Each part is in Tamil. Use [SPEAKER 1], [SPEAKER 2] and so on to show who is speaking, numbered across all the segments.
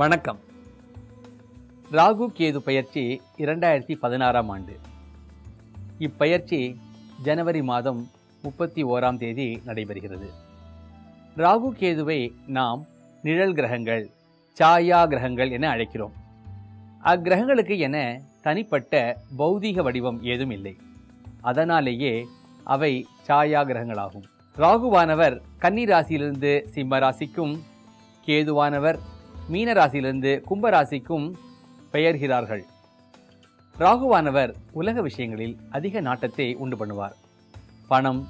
[SPEAKER 1] வணக்கம். ராகு கேது பயிற்சி இரண்டாயிரத்தி பதினாறாம் ஆண்டு. இப்பயிற்சி ஜனவரி மாதம் முப்பத்தி ஓராம் தேதி நடைபெறுகிறது. ராகு கேதுவை நாம் நிழல் கிரகங்கள் சாயா கிரகங்கள் என அழைக்கிறோம். அக்கிரகங்களுக்கு என தனிப்பட்ட பௌதீக வடிவம் ஏதும் இல்லை அதனாலேயே அவை சாயா கிரகங்களாகும். ராகுவானவர் கன்னி ராசியிலிருந்து சிம்ம ராசிக்கும் கேதுவானவர் மீன ராசியிலிருந்து கும்ப ராசிக்கும் பெயர்கிறார்கள். ராகுவானவர் உலக விஷயங்களில் அதிக நாட்டத்தை உண்டு பண்ணுவார். பணம்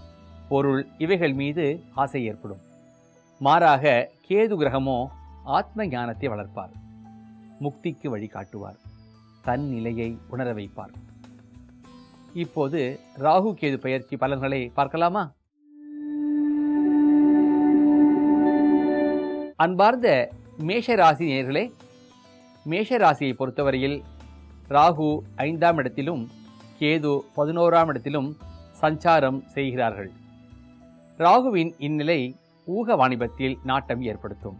[SPEAKER 1] பொருள் இவைகள் மீது ஆசை ஏற்படும். மாறாக கேது கிரகமோ ஆத்ம ஞானத்தை வளர்ப்பார். முக்திக்கு வழிகாட்டுவார் தன் நிலையை உணர வைப்பார். இப்போது ராகு கேது பயிற்சி பலன்களை பார்க்கலாமா? அன்பார்ந்த மேஷ ராசி நேர்களே மேஷ ராசியை பொறுத்தவரையில் ராகு ஐந்தாம் இடத்திலும் கேது பதினோராம் இடத்திலும் சஞ்சாரம் செய்கிறார்கள். ராகுவின் இந்நிலை ஊக வாணிபத்தில் நாட்டம் ஏற்படுத்தும்.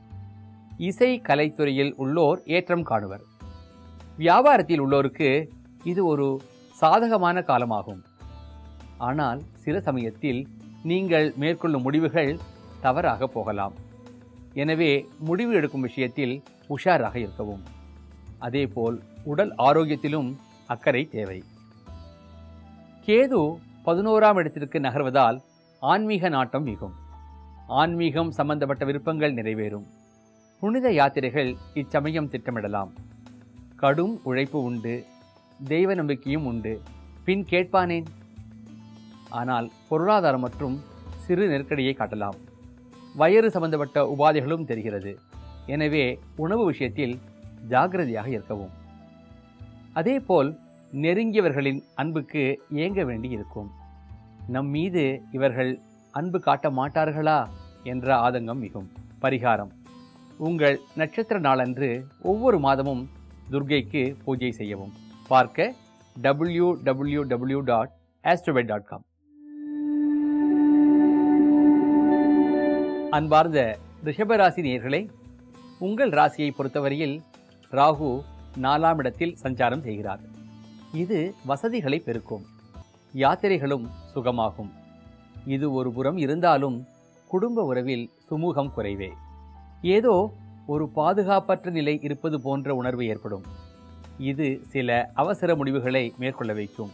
[SPEAKER 1] இசை கலைத்துறையில் உள்ளோர் ஏற்றம் காணுவர். வியாபாரத்தில் உள்ளோருக்கு இது ஒரு சாதகமான காலமாகும். ஆனால் சில சமயத்தில் நீங்கள் மேற்கொள்ளும் முடிவுகள் தவறாக போகலாம். எனவே முடிவு எடுக்கும் விஷயத்தில் உஷாராக இருக்கவும். அதேபோல் உடல் ஆரோக்கியத்திலும் அக்கறை தேவை. கேது பதினோராம் இடத்திற்கு நகர்வதால் ஆன்மீக நாட்டம் மிகும். ஆன்மீகம் சம்பந்தப்பட்ட விருப்பங்கள் நிறைவேறும். புனித யாத்திரைகள் இச்சமயம் திட்டமிடலாம். கடும் உழைப்பு உண்டு தெய்வ நம்பிக்கையும் உண்டு. பின் கேட்பானேன்? ஆனால் பொருளாதாரம் மற்றும் சிறு நெருக்கடியை காட்டலாம். வயிறு சம்பந்தப்பட்ட உபாதைகளும் தெரிகிறது. எனவே உணவு விஷயத்தில் ஜாக்கிரதையாக இருக்கவும். அதேபோல் நெருங்கியவர்களின் அன்புக்கு ஏங்க வேண்டி இருக்கும். நம் மீது இவர்கள் அன்பு காட்ட மாட்டார்களா என்ற ஆதங்கம் மிகும். பரிகாரம். உங்கள் நட்சத்திர நாளன்று ஒவ்வொரு மாதமும் துர்கைக்கு பூஜை செய்யவும். பார்க்க W W W dot dot com அன்பார்ந்த ரிஷபராசி நேயர்களே உங்கள் ராசியை பொறுத்தவரையில் ராகு நாலாம் இடத்தில் சஞ்சாரம் செய்கிறார். இது வசதிகளை பெருக்கும் யாத்திரைகளும் சுகமாகும். இது ஒரு புறம் இருந்தாலும் குடும்ப உறவில் சுமூகம் குறைவே. ஏதோ ஒரு பாதுகாப்பற்ற நிலை இருப்பது போன்ற உணர்வு ஏற்படும். இது சில அவசர முடிவுகளை மேற்கொள்ள வைக்கும்.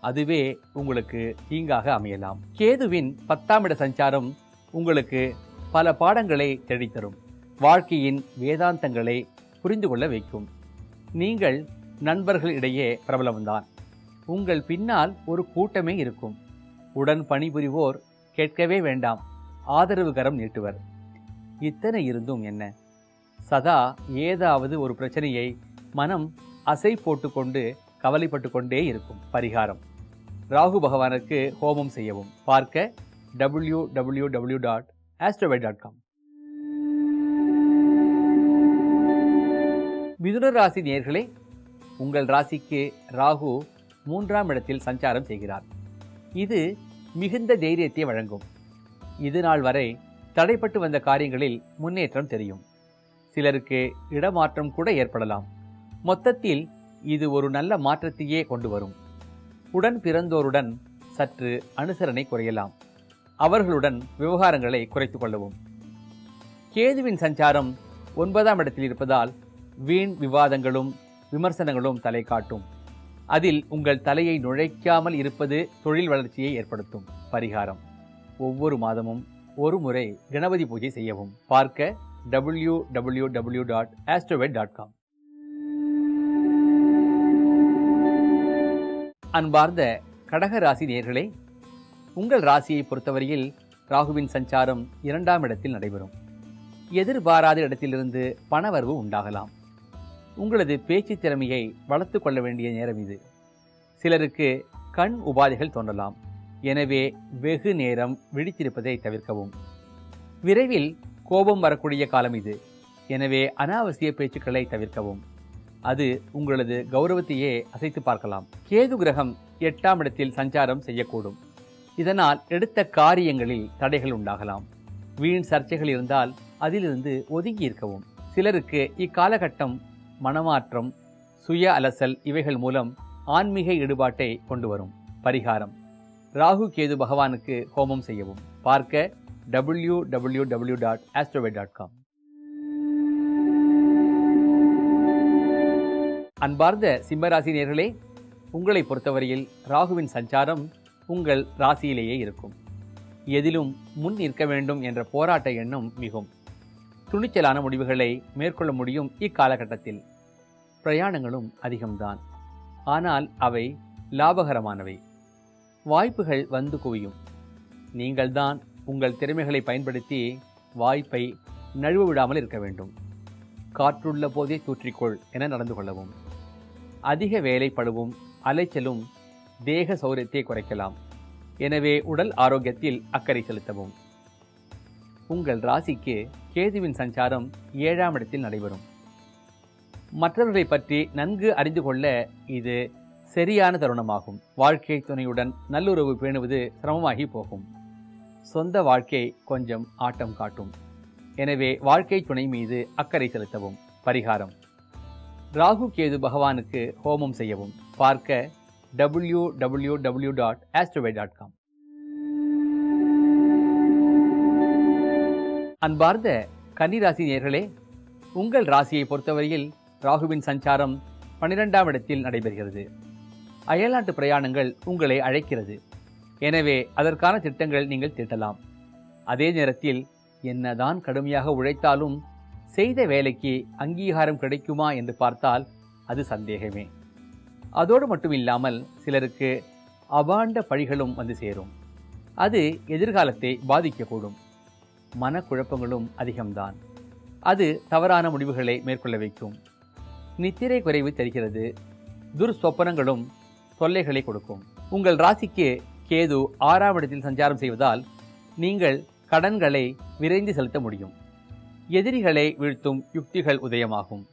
[SPEAKER 1] அதுவே உங்களுக்கு தீங்காக அமையலாம். கேதுவின் பத்தாம் இட சஞ்சாரம் உங்களுக்கு பல பாடங்களை தெளித்தரும். வாழ்க்கையின் வேதாந்தங்களை புரிந்து கொள்ள வைக்கும். நீங்கள் நண்பர்களிடையே பிரபலம்தான். உங்கள் பின்னால் ஒரு கூட்டமே இருக்கும். உடன் பணிபுரிவோர் கேட்கவே வேண்டாம். ஆதரவு கரம் நீட்டுவர். இத்தனை இருந்தும் என்ன? சதா ஏதாவது ஒரு பிரச்சனையை மனம் அசை போட்டுக்கொண்டு கவலைப்பட்டு கொண்டே இருக்கும் பரிகாரம். ராகு பகவானுக்கு ஹோமம் செய்யவும். பார்க்க W W W dot dot com மிதுன ராசி நேர்களே உங்கள் ராசிக்கு ராகு மூன்றாம் இடத்தில் சஞ்சாரம் செய்கிறார். இது மிகுந்த தைரியத்தை வழங்கும். இது நாள் வரை தடைப்பட்டு வந்த காரியங்களில் முன்னேற்றம் தெரியும். சிலருக்கு இடமாற்றம் கூட ஏற்படலாம். மொத்தத்தில் இது ஒரு நல்ல மாற்றத்தையே கொண்டு வரும். உடன் பிறந்தோருடன் சற்று அனுசரணை குறையலாம். அவர்களுடன் விவகாரங்களை குறைத்து கொள்ளவும். கேதுவின் சஞ்சாரம் ஒன்பதாம் இடத்தில் இருப்பதால் வீண் விவாதங்களும் விமர்சனங்களும் தலை காட்டும். அதில் உங்கள் தலையை நுழைக்காமல் இருப்பது தொழில் வளர்ச்சியை ஏற்படுத்தும். பரிகாரம். ஒவ்வொரு மாதமும் ஒரு முறை கணபதி பூஜை செய்யவும். பார்க்க W W W dot dot com அன்பார்ந்த கடக ராசி நேர்களே உங்கள் ராசியை பொறுத்தவரையில் ராகுவின் சஞ்சாரம் இரண்டாம் இடத்தில் நடைபெறும். எதிர்பாராத இடத்திலிருந்து பணவரவு உண்டாகலாம். உங்களது பேச்சு திறமையை வளர்த்து கொள்ள வேண்டிய நேரம் இது. சிலருக்கு கண் உபாதைகள் தோன்றலாம். எனவே வெகு நேரம் விழித்திருப்பதை தவிர்க்கவும். விரைவில் கோபம் வரக்கூடிய காலம் இது. எனவே அனாவசிய பேச்சுக்களை தவிர்க்கவும். அது உங்களது கௌரவத்தையே அசைத்து பார்க்கலாம். கேது கிரகம் எட்டாம் இடத்தில் சஞ்சாரம் செய்யக்கூடும். இதனால் எடுத்த காரியங்களில் தடைகள் உண்டாகலாம். வீண் சர்ச்சைகள் இருந்தால் அதிலிருந்து ஒதுங்கி இருக்கவும். சிலருக்கு இக்காலகட்டம் மனமாற்றம் சுய அலசல் இவைகள் மூலம் ஆன்மீக ஈடுபாட்டை கொண்டு வரும். பரிகாரம். ராகு கேது பகவானுக்கு ஹோமம் செய்யவும். பார்க்க W W W dot dot com அன்பார்ந்த சிம்மராசி நேர்களே உங்களை பொறுத்தவரையில் ராகுவின் சஞ்சாரம் உங்கள் ராசியிலேயே இருக்கும். எதிலும் முன் நிற்க வேண்டும் என்ற போராட்ட எண்ணம் மிகும். துணிச்சலான முடிவுகளை மேற்கொள்ள முடியும் இக்காலகட்டத்தில். பிரயாணங்களும் அதிகம்தான். ஆனால் அவை லாபகரமானவை. வாய்ப்புகள் வந்து குவியும். நீங்கள்தான் உங்கள் திறமைகளை பயன்படுத்தி வாய்ப்பை நழுவ விடாமல் இருக்க வேண்டும். காற்றுள்ள போதே தூற்றிக்கொள் என நடந்து கொள்ளவும். அதிக வேலைப்படுவும் அலைச்சலும் தேக சௌரியத்தை குறைக்கலாம். எனவே உடல் ஆரோக்கியத்தில் அக்கறை செலுத்தவும். உங்கள் ராசிக்கு கேதுவின் சஞ்சாரம் ஏழாம் இடத்தில் நடைபெறும். மற்றவர்களை பற்றி நன்கு அறிந்து கொள்ள இது சரியான தருணமாகும். வாழ்க்கை துணையுடன் நல்லுறவு பேணுவது சிரமமாகி போகும். சொந்த வாழ்க்கை கொஞ்சம் ஆட்டம் காட்டும். எனவே வாழ்க்கை துணை மீது அக்கறை செலுத்தவும். பரிகாரம். ராகு கேது பகவானுக்கு ஹோமம் செய்யவும். பார்க்க www.astroway.com டாட் டாட் காம் அன்பார்ந்த கன்னிராசி நேர்களே உங்கள் ராசியை பொறுத்தவரையில் ராகுவின் சஞ்சாரம் பன்னிரெண்டாம் இடத்தில் நடைபெறுகிறது. அயல்நாட்டு பிரயாணங்கள் உங்களை அழைக்கிறது. எனவே அதற்கான திட்டங்கள் நீங்கள் திட்டலாம். அதே நேரத்தில் என்னதான் கடுமையாக உழைத்தாலும் செய்த வேலைக்கு அங்கீகாரம் கிடைக்குமா என்று பார்த்தால் அது சந்தேகமே. அதோடு மட்டும் இல்லாமல் சிலருக்கு அபாண்ட பழிகளும் வந்து சேரும். அது எதிர்காலத்தை பாதிக்கக்கூடும். மனக்குழப்பங்களும் அதிகம்தான். அது தவறான முடிவுகளை மேற்கொள்ள வைக்கும். நித்திரை குறைவு தெரிகிறது. துர்ஸ்வப்பனங்களும் தொல்லைகளை கொடுக்கும். உங்கள் ராசிக்கு கேது ஆறாம் இடத்தில் சஞ்சாரம் செய்வதால் நீங்கள் கடன்களை விரைந்து செலுத்த முடியும். எதிரிகளை வீழ்த்தும் யுக்திகள் உதயமாகும்.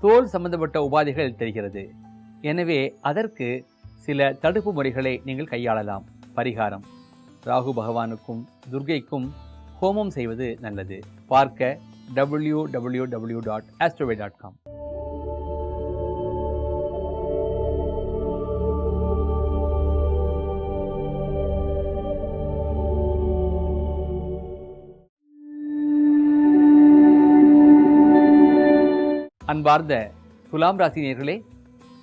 [SPEAKER 1] தோல் சம்பந்தப்பட்ட உபாதைகள் தெரிகிறது. எனவே அதற்கு சில தடுப்பு முறைகளை நீங்கள் கையாளலாம். பரிகாரம். ராகு பகவானுக்கும் துர்கைக்கும் ஹோமம் செய்வது நல்லது. பார்க்க W W W dot AstroVed dot com அன்பார்ந்த துலாம் ராசி நேர்களே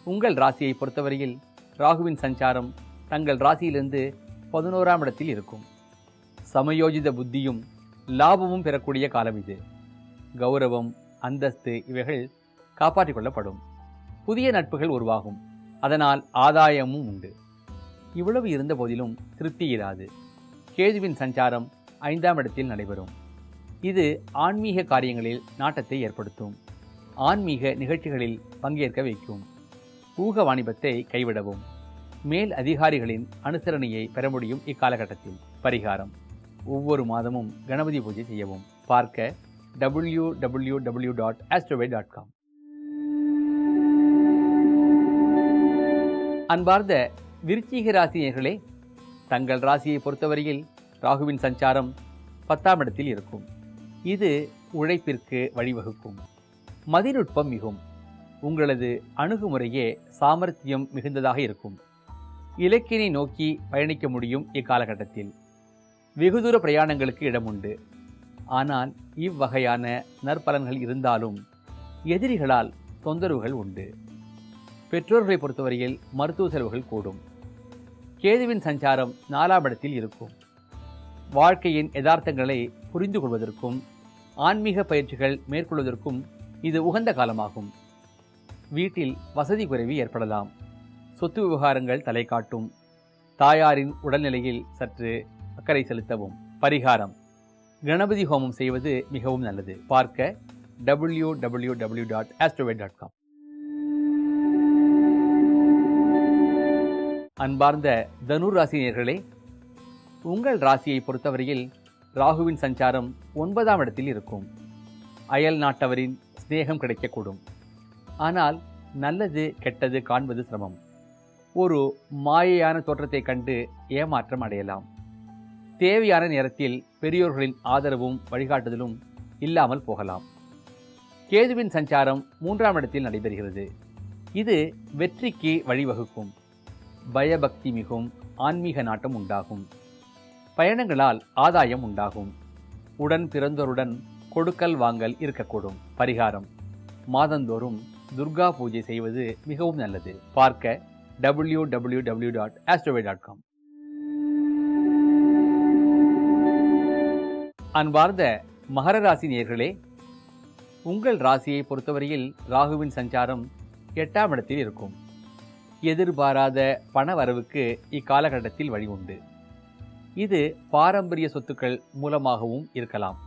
[SPEAKER 1] உங்கள் ராசியை பொறுத்தவரையில் ராகுவின் சஞ்சாரம் தங்கள் ராசியிலிருந்து பதினோராம் இடத்தில் இருக்கும். சமயோஜித புத்தியும் லாபமும் பெறக்கூடிய காலம் இது. கௌரவம் அந்தஸ்து இவைகள் காப்பாற்றிக் கொள்ளப்படும். புதிய நட்புகள் உருவாகும். அதனால் ஆதாயமும் உண்டு. இவ்வளவு இருந்த போதிலும் திருப்தி இராது. கேதுவின் சஞ்சாரம் ஐந்தாம் இடத்தில் நடைபெறும். இது ஆன்மீக காரியங்களில் நாட்டத்தை ஏற்படுத்தும். ஆன்மீக நிகழ்ச்சிகளில் பங்கேற்க வைக்கும். ஊக வாணிபத்தை கைவிடவும். மேல் அதிகாரிகளின் அனுசரணையை பெற முடியும் இக்காலகட்டத்தில். பரிகாரம். ஒவ்வொரு மாதமும் கணபதி பூஜை செய்யவும். பார்க்க W W W dot AstroVed dot com அன்பார்ந்த விருச்சிக ராசினியர்களே தங்கள் ராசியை பொறுத்தவரையில் ராகுவின் சஞ்சாரம் பத்தாம் இடத்தில் இருக்கும். இது உழைப்பிற்கு வழிவகுக்கும். மதிநுட்பம் மிகும். உங்களது அணுகுமுறையே சாமர்த்தியம் மிகுந்ததாக இருக்கும். இலக்கினை நோக்கி பயணிக்க முடியும் இக்காலகட்டத்தில். வெகுதூர பிரயாணங்களுக்கு இடம் உண்டு ஆனால் இவ்வகையான நற்பலன்கள் இருந்தாலும் எதிரிகளால் தொந்தரவுகள் உண்டு. பெற்றோர்களை பொறுத்தவரையில் மருத்துவ செலவுகள் கூடும். கேதுவின் சஞ்சாரம் நாலாம் இடத்தில் இருக்கும். வாழ்க்கையின் யதார்த்தங்களை புரிந்து கொள்வதற்கும் ஆன்மீக பயிற்சிகள் மேற்கொள்வதற்கும் இது உகந்த காலமாகும். வீட்டில் வசதி குறைவு ஏற்படலாம். சொத்து விவகாரங்கள் தலை காட்டும் தாயாரின் உடல்நிலையில் சற்று அக்கறை செலுத்தவும். பரிகாரம். கணபதி ஹோமம் செய்வது மிகவும் நல்லது. பார்க்க W W W dot AstroVed dot com அன்பார்ந்த தனுர் ராசினியர்களே உங்கள் ராசியை பொறுத்தவரையில் ராகுவின் சஞ்சாரம் ஒன்பதாம் இடத்தில் இருக்கும். அயல் நாட்டவரின் சிநேகம் கிடைக்கக்கூடும். ஆனால் நல்லது கெட்டது காண்பது சிரமம். ஒரு மாயையான தோற்றத்தை கண்டு ஏமாற்றம் அடையலாம். தேவையான நேரத்தில் பெரியோர்களின் ஆதரவும் வழிகாட்டுதலும் இல்லாமல் போகலாம். கேதுவின் சஞ்சாரம் மூன்றாம் இடத்தில் நடைபெறுகிறது. இது வெற்றிக்கு வழிவகுக்கும். பயபக்தி மிகும் ஆன்மீக நாட்டம் உண்டாகும். பயணங்களால் ஆதாயம் உண்டாகும். உடன் பிறந்தோருடன் கொடுக்கல் வாங்கல் இருக்கக்கூடும். பரிகாரம். மாதந்தோறும் துர்கா பூஜை செய்வது மிகவும் நல்லது. பார்க்க W W W dot dot com அன்பார்ந்த மகர ராசி நேர்களே உங்கள் ராசியை பொறுத்தவரையில் ராகுவின் சஞ்சாரம் எட்டாம் இடத்தில் இருக்கும். எதிர்பாராத பண வரவுக்கு இக்காலகட்டத்தில் வழி உண்டு. இது பாரம்பரிய சொத்துக்கள் மூலமாகவும் இருக்கலாம்.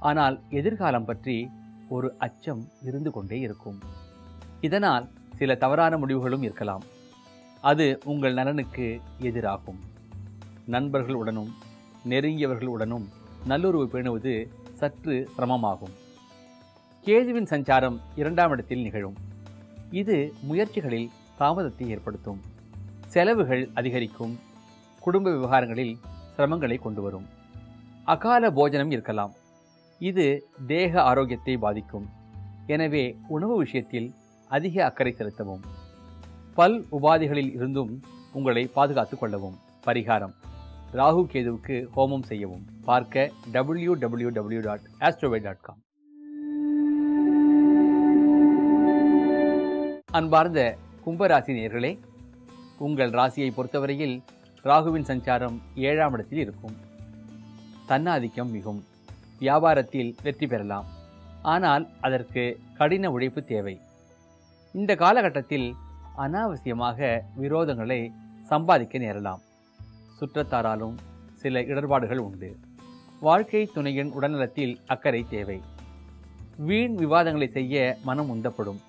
[SPEAKER 1] ஆனால் எதிர்காலம் பற்றி ஒரு அச்சம் இருந்து கொண்டே இருக்கும். இதனால் சில தவறான முடிவுகளும் இருக்கலாம். அது உங்கள் நலனுக்கு எதிராகும். நண்பர்களுடனும் நெருங்கியவர்களுடனும் நல்லுறவு பேணுவது சற்று சிரமமாகும். கேதுவின் சஞ்சாரம் இரண்டாம் இடத்தில் நிகழும். இது முயற்சிகளில் தாமதத்தை ஏற்படுத்தும். செலவுகள் அதிகரிக்கும். குடும்ப விவகாரங்களில் சிரமங்களை கொண்டு வரும். அகால போஜனம் இருக்கலாம். இது தேக ஆரோக்கியத்தை பாதிக்கும். எனவே உணவு விஷயத்தில் அதிக அக்கறை செலுத்தவும். பல் உபாதைகளில் இருந்தும் உங்களை பாதுகாத்துக் கொள்ளவும். பரிகாரம். ராகு கேதுவுக்கு ஹோமம் செய்யவும். பார்க்க W W W dot AstroVed dot com அன்பார்ந்த கும்பராசி நேர்களே உங்கள் ராசியை பொறுத்தவரையில் ராகுவின் சஞ்சாரம் ஏழாம் இடத்தில் இருக்கும். தன்னாதிக்கம் மிகும். வியாபாரத்தில் வெற்றி பெறலாம். ஆனால் அதற்கு கடின உழைப்பு தேவை. இந்த காலகட்டத்தில் அனாவசியமாக விரோதங்களை சம்பாதிக்க நேரலாம். சுற்றத்தாராலும் சில இடர்பாடுகள் உண்டு. வாழ்க்கை துணையின் உடல்நலத்தில் அக்கறை தேவை. வீண் விவாதங்களை செய்ய மனம் உந்தப்படும்.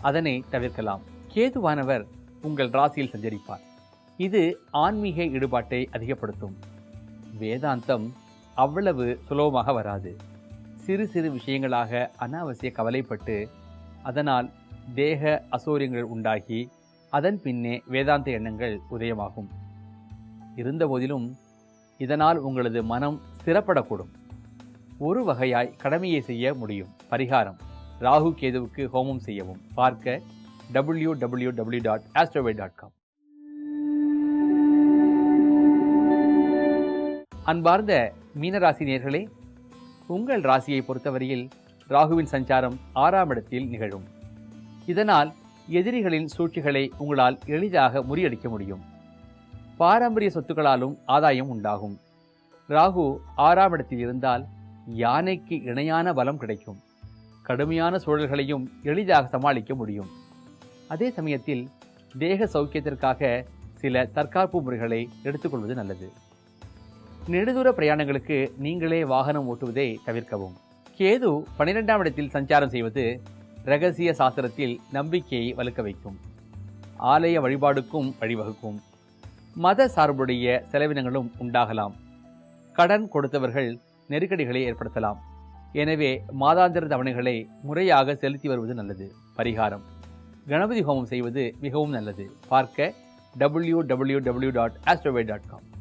[SPEAKER 1] அதனை தவிர்க்கலாம். கேதுவானவர் உங்கள் ராசியில் சஞ்சரிப்பார். இது ஆன்மீக ஈடுபாட்டை அதிகப்படுத்தும். வேதாந்தம் அவ்வளவு சுலபமாக வராது. சிறு சிறு விஷயங்களாக அனாவசிய கவலைப்பட்டு அதனால் தேக அசௌரியங்கள் உண்டாகி அதன் பின்னே வேதாந்த எண்ணங்கள் உதயமாகும். இருந்தபோதிலும் இதனால் உங்களது மனம் சிறப்படக்கூடும். ஒரு வகையாய் கடமையை செய்ய முடியும். பரிகாரம். ராகு கேதுவுக்கு ஹோமம் செய்யவும். பார்க்க W W W dot AstroVed dot com அன்பார்ந்த மீனராசி நேர்களே உங்கள் ராசியை பொறுத்தவரையில் ராகுவின் சஞ்சாரம் ஆறாம் இடத்தில் நிகழும். இதனால் எதிரிகளின் சூழ்ச்சிகளை உங்களால் எளிதாக முறியடிக்க முடியும். பாரம்பரிய சொத்துக்களாலும் ஆதாயம் உண்டாகும். ராகு ஆறாம் இடத்தில் இருந்தால் யானைக்கு இணையான பலம் கிடைக்கும். கடுமையான சூழல்களையும் எளிதாக சமாளிக்க முடியும். அதே சமயத்தில் தேக சௌக்கியத்திற்காக சில தற்காப்பு முறைகளை எடுத்துக்கொள்வது நல்லது. நெடுதூர பிரயாணங்களுக்கு நீங்களே வாகனம் ஓட்டுவதை தவிர்க்கவும். கேது பனிரெண்டாம் இடத்தில் சஞ்சாரம் செய்வது ரகசிய சாஸ்திரத்தில் நம்பிக்கையை வலுக்க வைக்கும். ஆலய வழிபாடுக்கும் வழிவகுக்கும். மத சார்புடைய செலவினங்களும் உண்டாகலாம். கடன் கொடுத்தவர்கள் நெருக்கடிகளை ஏற்படுத்தலாம். எனவே மாதாந்திர தவணைகளை முறையாக செலுத்தி வருவது நல்லது. பரிகாரம். கணபதி ஹோமம் செய்வது மிகவும் நல்லது. பார்க்க W W W dot dot com